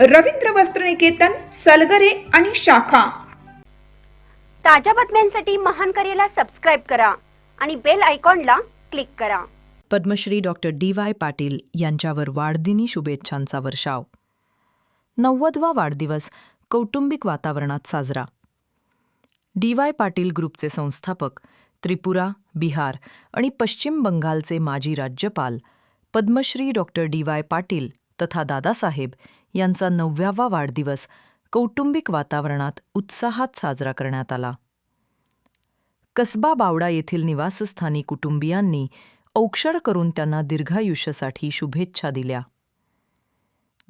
रवींद्र वस्त्रनिकेतन सलगरे आणि शाखा. ताज्या बातम्यांसाठी महान करेला सबस्क्राईब करा आणि बेल आयकॉनला क्लिक करा. Padmashri doctor D Y Patil यांच्यावर वाढदिनी शुभेच्छांचा वर्षाव. नव्वदवा वाढदिवस कौटुंबिक वातावरणात साजरा. डी वाय पाटील ग्रुपचे संस्थापक त्रिपुरा बिहार आणि पश्चिम बंगालचे माजी राज्यपाल Padmashri doctor D Y Patil तथा दादासाहेब यांचा नवव्यावा वाढदिवस कौटुंबिक वातावरणात उत्साहात साजरा करण्यात आला. कसबा बावडा येथील निवासस्थानी कुटुंबियांनी औक्षर करून त्यांना दीर्घायुष्यासाठी शुभेच्छा दिल्या.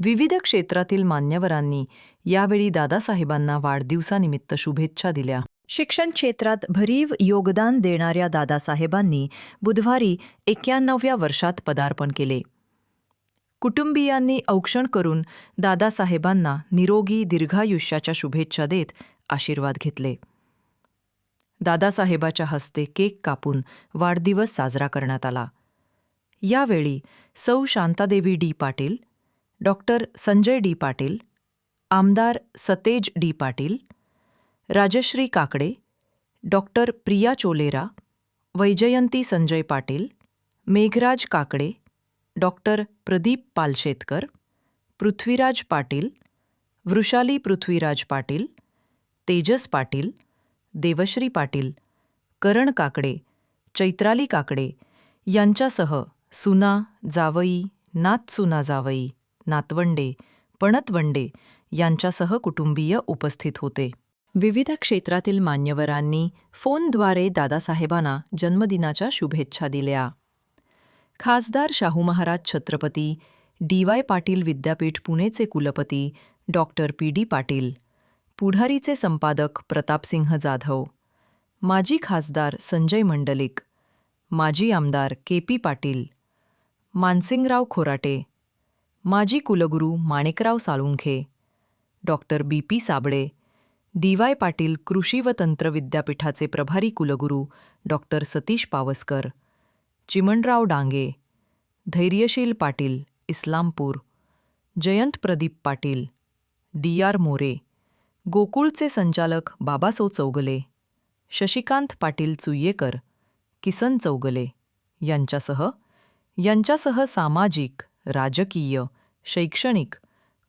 विविध क्षेत्रातील मान्यवरांनी यावेळी दादासाहेबांना वाढदिवसानिमित्त शुभेच्छा दिल्या. शिक्षण क्षेत्रात भरीव योगदान देणाऱ्या दादासाहेबांनी बुधवारी एक्क्याण्णव्या वर्षात पदार्पण केले. कुटुंबियांनी औक्षण करून दादासाहेबांना निरोगी दीर्घायुष्याच्या शुभेच्छा देत आशीर्वाद घेतले. दादासाहेबाच्या हस्ते केक कापून वाढदिवस साजरा करण्यात आला. यावेळी सौ Shantadevi D Patil doctor Sanjay D Patil आमदार Satej D Patil Rajshree Kakade doctor Priya Cholera Vaijayanti Sanjay Patil Meghraj Kakade doctor Pradeep Palshetkar Prithviraj Patil Vrushali Prithviraj Patil Tejas Patil Devshri Patil Karan Kakade Chaitrali Kakade यांच्यासह सुना जावई नातसुना जावई नातवंडे पणतवंडे यांच्यासह कुटुंबीय उपस्थित होते. विविध क्षेत्रातील मान्यवरांनी फोनद्वारे दादासाहेबांना जन्मदिनाच्या शुभेच्छा दिल्या. खासदार शाहू महाराज छत्रपती डी वाय पाटील विद्यापीठ पुणेचे कुलपती डॉक्टर पी डी पाटील. पुढारीचे संपादक प्रतापसिंह जाधव. माजी खासदार संजय मंडलिक. माजी आमदार के पी पाटील. मानसिंगराव खोराटे. माजी कुलगुरू Manikrao Salunkhe. Doctor B P Sable. D Y Patil कृषी व तंत्र विद्यापीठाचे प्रभारी कुलगुरू doctor Satish Pawaskar. Chimanrao Dange Dhairyasheel Patil Islampur Jayant Pradeep Patil D R More गोकुळचे संचालक बाबासो चौगले शशिकांत पाटील चुय्येकर किसन चौगले यांच्यासह यांच्यासह सामाजिक राजकीय शैक्षणिक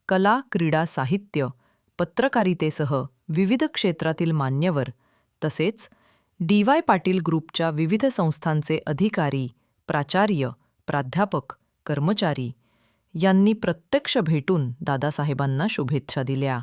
कला क्रीडा साहित्य पत्रकारितेसह विविध क्षेत्रातील मान्यवर तसेच डी वाय पाटील ग्रुपच्या विविध संस्थांचे अधिकारी प्राचार्य प्राध्यापक कर्मचारी यांनी प्रत्यक्ष भेटून दादासाहेबांना शुभेच्छा दिल्या.